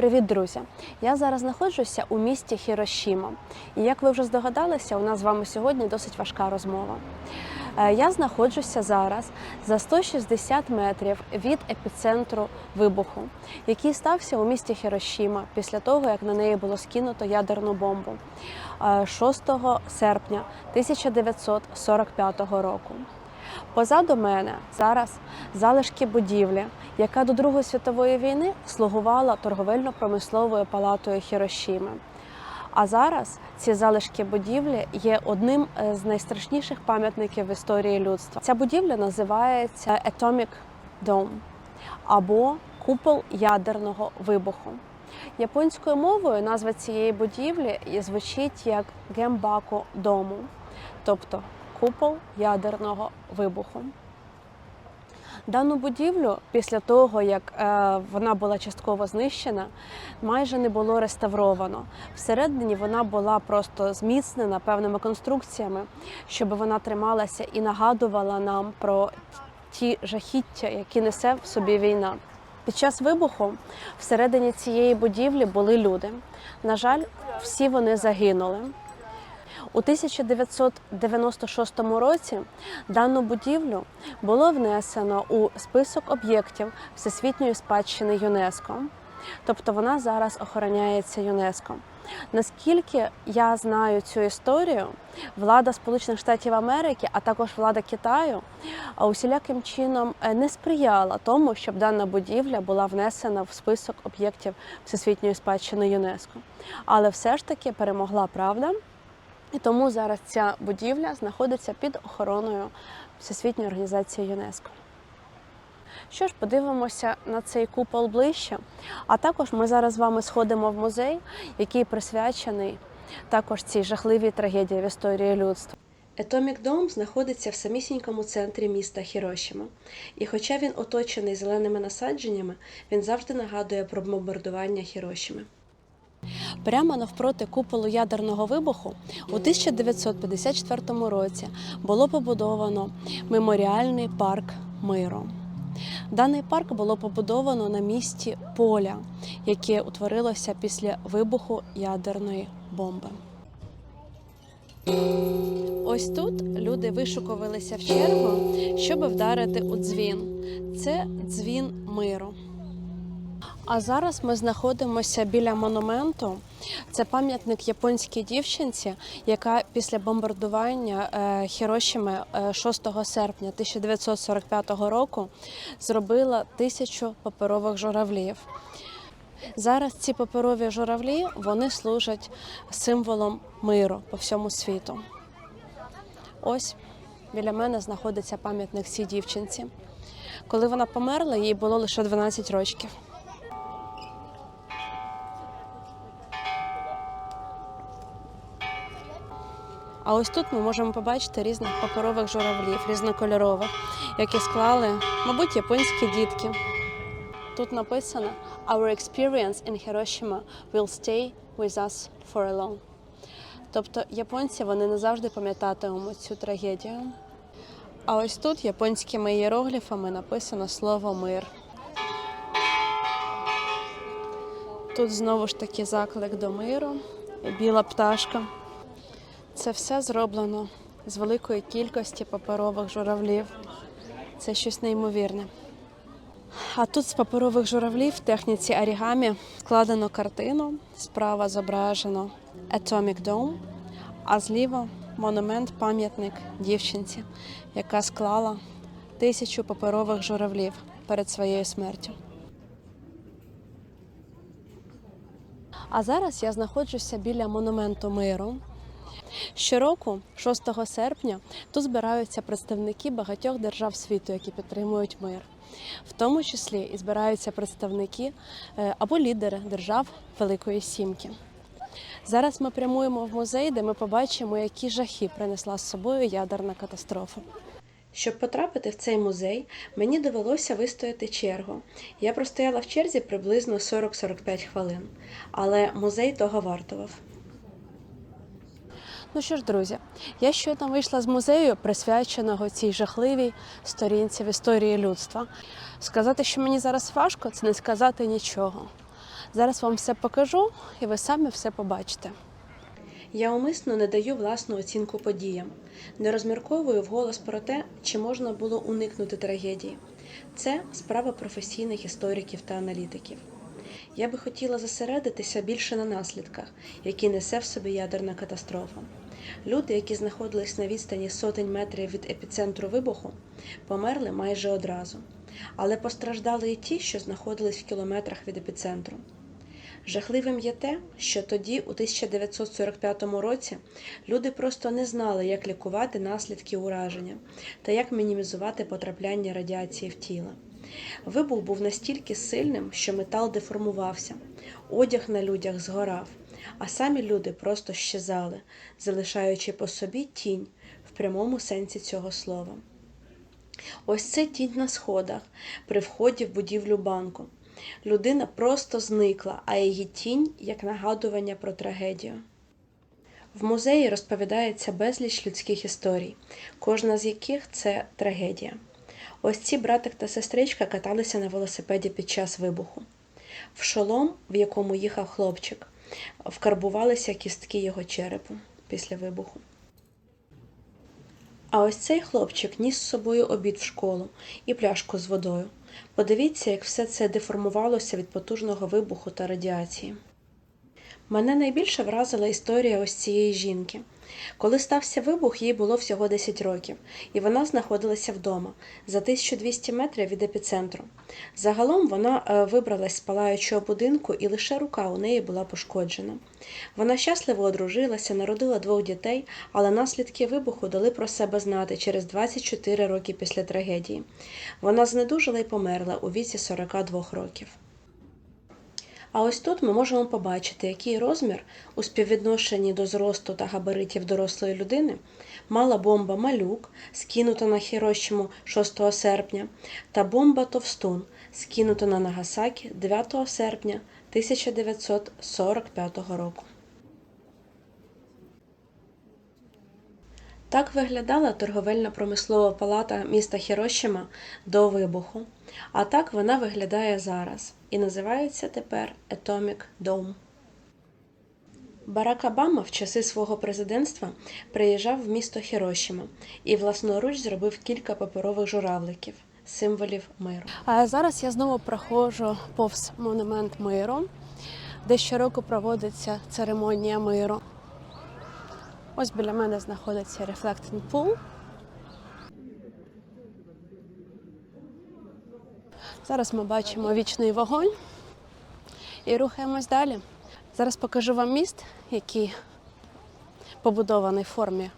Привіт, друзі! Я зараз знаходжуся у місті Хірошіма. І як ви вже здогадалися, у нас з вами сьогодні досить важка розмова. Е, Я знаходжуся зараз за 160 метрів від епіцентру вибуху, який стався у місті Хірошіма після того, як на неї було скинуто ядерну бомбу е, 6 серпня 1945 року. Позаду мене зараз залишки будівлі, яка до Другої світової війни слугувала торговельно-промисловою палатою Хірошіми. А зараз ці залишки будівлі є одним е, з найстрашніших пам'ятників в історії людства. Ця будівля називається Atomic Dome або купол ядерного вибуху. Японською мовою назва цієї будівлі звучить як Гембаку дому, тобто купол ядерного вибуху. Дану будівлю після того, як е, вона була частково знищена, майже не було реставровано. Всередині вона була просто зміцнена певними конструкціями, щоб вона трималася і нагадувала нам про ті жахіття, які несе в собі війна. Під час вибуху всередині цієї будівлі були люди. На жаль, всі вони загинули. У 1996 році дану будівлю було внесено у список об'єктів Всесвітньої спадщини ЮНЕСКО. Тобто вона зараз охороняється ЮНЕСКО. Наскільки я знаю цю історію, влада Сполучених Штатів Америки, а також влада Китаю, усіляким чином е, не сприяла тому, щоб дана будівля була внесена в список об'єктів Всесвітньої спадщини ЮНЕСКо. Але все ж таки перемогла правда. І тому зараз ця будівля знаходиться під охороною Всесвітньої організації ЮНЕСКО. Що ж, подивимося на цей купол ближче. А також ми зараз з вами сходимо в музей, який присвячений також цій жахливій трагедії в історії людства. Atomic Dome знаходиться в самісінькому центрі міста Хірошіма. І хоча він оточений зеленими насадженнями, він завжди нагадує про бомбардування Хірошіми. Прямо навпроти куполу ядерного вибуху у 1954 році було побудовано меморіальний парк миру. Даний парк було побудовано на місці поля, яке утворилося після вибуху ядерної бомби. Ось тут люди вишукувалися в чергу, щоб вдарити у дзвін. Це дзвін миру. А зараз ми знаходимося біля монументу. Це пам'ятник японській дівчинці, яка після бомбардування е, Хірошіми е, 6 серпня 1945 року зробила тисячу паперових журавлів. Зараз ці паперові журавлі вони служать символом миру по всьому світу. Ось біля мене знаходиться пам'ятник цій дівчинці. Коли вона померла, їй було лише 12 років. А ось тут ми можемо побачити різних паперових журавлів, різнокольорових, які склали, мабуть, японські дітки. Тут написано Our experience in Hiroshima will stay with us for long. Тобто японці вони не завжди пам'ятатимуть цю трагедію. А ось тут японськими ієрогліфами написано слово мир. Тут знову ж таки заклик до миру, біла пташка. Це все зроблено з великої кількості паперових журавлів. Це щось неймовірне. А тут з паперових журавлів в техніці орігамі складено картину. Справа зображено Atomic Dome, а зліва монумент, пам'ятник дівчинці, яка склала тисячу паперових журавлів перед своєю смертю. А зараз я знаходжуся біля монументу миру. Щороку, 6 серпня, тут збираються представники багатьох держав світу, які підтримують мир. В тому числі і збираються представники е, або лідери держав Великої Сімки. Зараз ми прямуємо в музей, де ми побачимо, які жахи принесла з собою ядерна катастрофа. Щоб потрапити в цей музей, мені довелося вистояти чергу. Я простояла в черзі приблизно 40-45 хвилин, але музей того вартував. Ну що ж, друзі, я щойно вийшла з музею, присвяченого цій жахливій сторінці в історії людства. Сказати, що мені зараз важко, це не сказати нічого. Зараз вам все покажу, і ви самі все побачите. Я умисно не даю власну оцінку подіям, не розмірковую вголос про те, чи можна було уникнути трагедії. Це справа професійних істориків та аналітиків. Я би хотіла зосередитися більше на наслідках, які несе в собі ядерна катастрофа. Люди, які знаходились на відстані сотень метрів від епіцентру вибуху, померли майже одразу, але постраждали і ті, що знаходились в кілометрах від епіцентру. Жахливим є те, що тоді, у 1945 році, люди просто не знали, як лікувати наслідки ураження та як мінімізувати потрапляння радіації в тіло. Вибух був настільки сильним, що метал деформувався, одяг на людях згорав, а самі люди просто щезали, залишаючи по собі тінь в прямому сенсі цього слова. Ось це тінь на сходах при вході в будівлю банку. Людина просто зникла, а її тінь як нагадування про трагедію. В музеї розповідається безліч людських історій, кожна з яких це трагедія. Ось ці братик та сестричка каталися на велосипеді під час вибуху. В шолом, в якому їхав хлопчик, вкарбувалися кістки його черепу після вибуху. А ось цей хлопчик ніс з собою обід в школу і пляшку з водою. Подивіться, як все це деформувалося від потужного вибуху та радіації. Мене найбільше вразила історія ось цієї жінки. Коли стався вибух, їй було всього 10 років, і вона знаходилася вдома за 1200 метрів від епіцентру. Загалом вона е, вибралась з палаючого будинку, і лише рука у неї була пошкоджена. Вона щасливо одружилася, народила двох дітей, але наслідки вибуху дали про себе знати через 24 роки після трагедії. Вона знедужила і померла у віці 42 років. А ось тут ми можемо побачити, який розмір у співвідношенні до зросту та габаритів дорослої людини мала бомба Малюк, скинута на Хірощиму 6 серпня, та бомба Товстун, скинута на Нагасакі 9 серпня 1945 року. Так виглядала торговельна промислова палата міста Хірошіма до вибуху, а так вона виглядає зараз і називається тепер Atomic Dome. Барак Обама в часи свого президентства приїжджав в місто Хірошіма і власноруч зробив кілька паперових журавликів символів миру. А зараз я знову проходжу повз монумент миру, де щороку проводиться церемонія миру. Ось біля мене знаходиться Reflecting Pool. Зараз ми бачимо вічний вогонь і рухаємось далі. Зараз покажу вам міст, який побудований в формі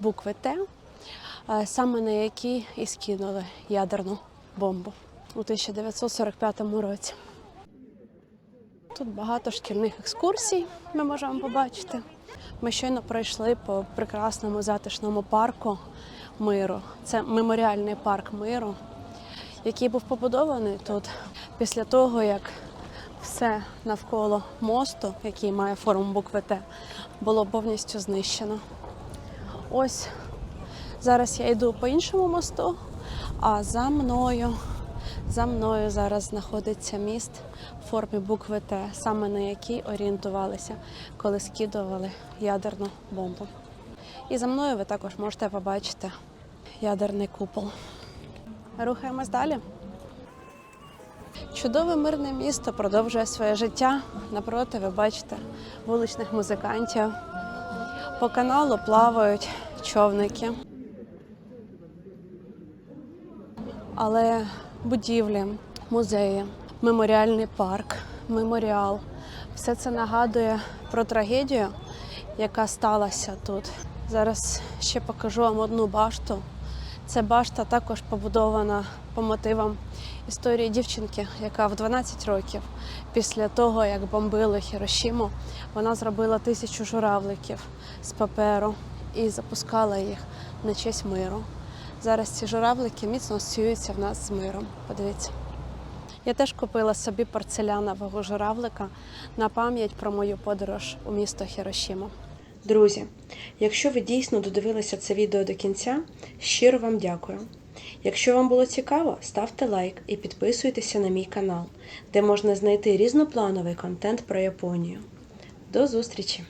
букви Т, саме на який і скинули ядерну бомбу у 1945 році. Тут багато шкільних екскурсій ми можемо побачити. Ми щойно пройшли по прекрасному затишному парку миру. Це меморіальний парк миру, який був побудований тут після того, як все навколо мосту, який має форму букви Т, було повністю знищено. Ось зараз я йду по іншому мосту, а за мною, за мною зараз знаходиться міст формі букви Т, саме на який орієнтувалися, коли скидували ядерну бомбу. І за мною ви також можете побачити ядерний купол. Рухаємось далі. Чудове мирне місто продовжує своє життя. Напроти ви бачите вуличних музикантів. По каналу плавають човники. Але будівлі, музеї, меморіальний парк, меморіал все це нагадує про трагедію, яка сталася тут. Зараз ще покажу вам одну башту. Ця башта також побудована по мотивам історії дівчинки, яка в 12 років після того, як бомбили Хірошіму, вона зробила тисячу журавликів з паперу і запускала їх на честь миру. Зараз ці журавлики міцно асоціюються в нас з миром. Подивіться. Я теж купила собі порцелянового журавлика на пам'ять про мою подорож у місто Хірошіма. Друзі, якщо ви дійсно додивилися це відео до кінця, щиро вам дякую. Якщо вам було цікаво, ставте лайк і підписуйтеся на мій канал, де можна знайти різноплановий контент про Японію. До зустрічі!